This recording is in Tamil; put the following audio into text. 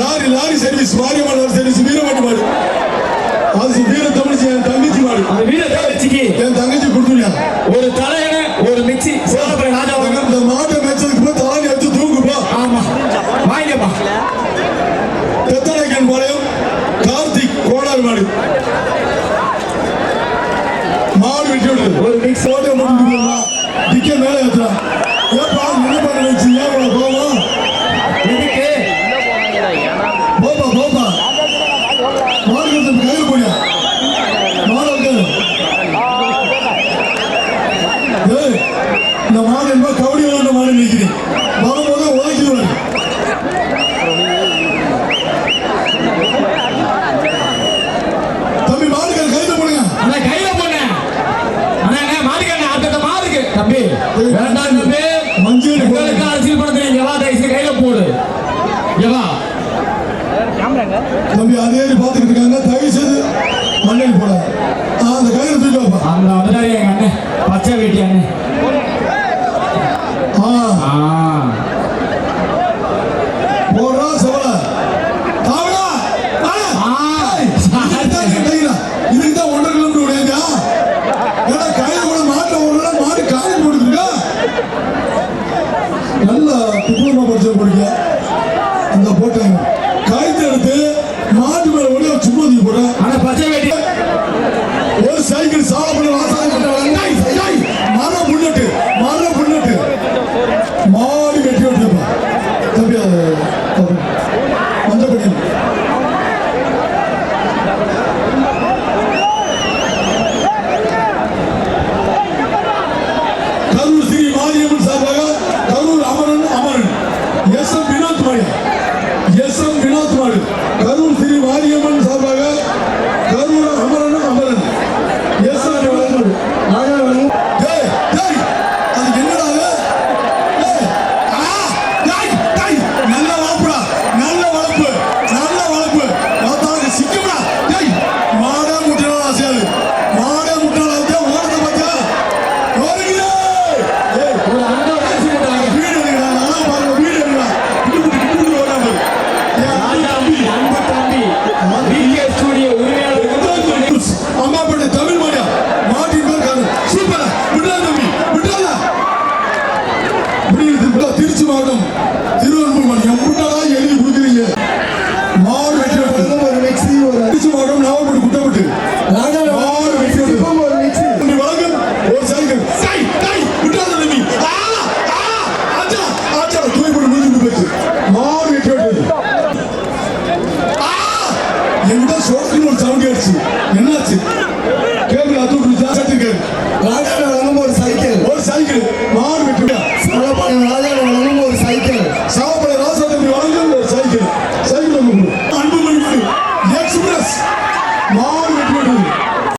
Lorry lorry service Mariamman service Veeramani மாடு. அது வீர தமிழ்ச்சி என் தங்கச்சி மாடு. அந்த வீர கவர்ச்சிக்கு என் தங்கச்சி கொடுத்துருயா ஒரு தலையணை ஒரு மிக்சி சோழபுர ராஜா. இந்த மாட்டை மேய்ச்சதுக்கு போய் தாலி எடுத்து தூங்குப்பா ஆமா. வாங்கிக்கப்பா தெத்தனைக்கன் பாளையம் கார்த்திக் கோடார் மாடு. மாடு வெட்டி ஒரு மிக்ஸ் போட்டோ முடிஞ்சுங்களா டிக்க மேல ஏத்துறா. ஏப்பா என்ன பண்ண வச்சு? இந்த மாடு என்பா கபடி விளையாண்ட மாடு நினைக்கிறேன் வரும்போது உழைக்குது தம்பி மாடுகள் கையில் போடுங்க. அண்ணா கையில போன அண்ணா மாடுங்க அடுத்த மாடுக்கு தம்பி வேண்டாம் தம்பி மஞ்சள் உங்களுக்கு அரசியல் பணத்தை நீங்க வா தயவுசெய்து கையில போடு. எவா தம்பி அதே பார்த்துக்கிட்டு இருக்காங்க. தயவு செய்து மண்ணில் போட அந்த கையில் தூக்கி வைப்பா. அந்த வந்துட்டாரு எங்க அண்ணன். பச்சை வேட்டி அண்ணன் ஆ. ஆ. போடுறா செவல தாவடா இதுக்கு தான் ஒன்றரை கிலோமீட்டர் உடையங்க ஏன்னா கையில் கூட மாட்டில் ஓடுறா மாடு காலில் போட்டுருக்கா நல்லா டிப்ளமா படிச்ச படிக்க எங்க சோத்துக்கு ஒரு சவுண்ட் ஆயிடுச்சு என்னாச்சு? கேபிள் அத்து விட்டு ஜாஸ்தி கேபிள் ராஜா ஒரு சைக்கிள் ஒரு சைக்கிள் மாடு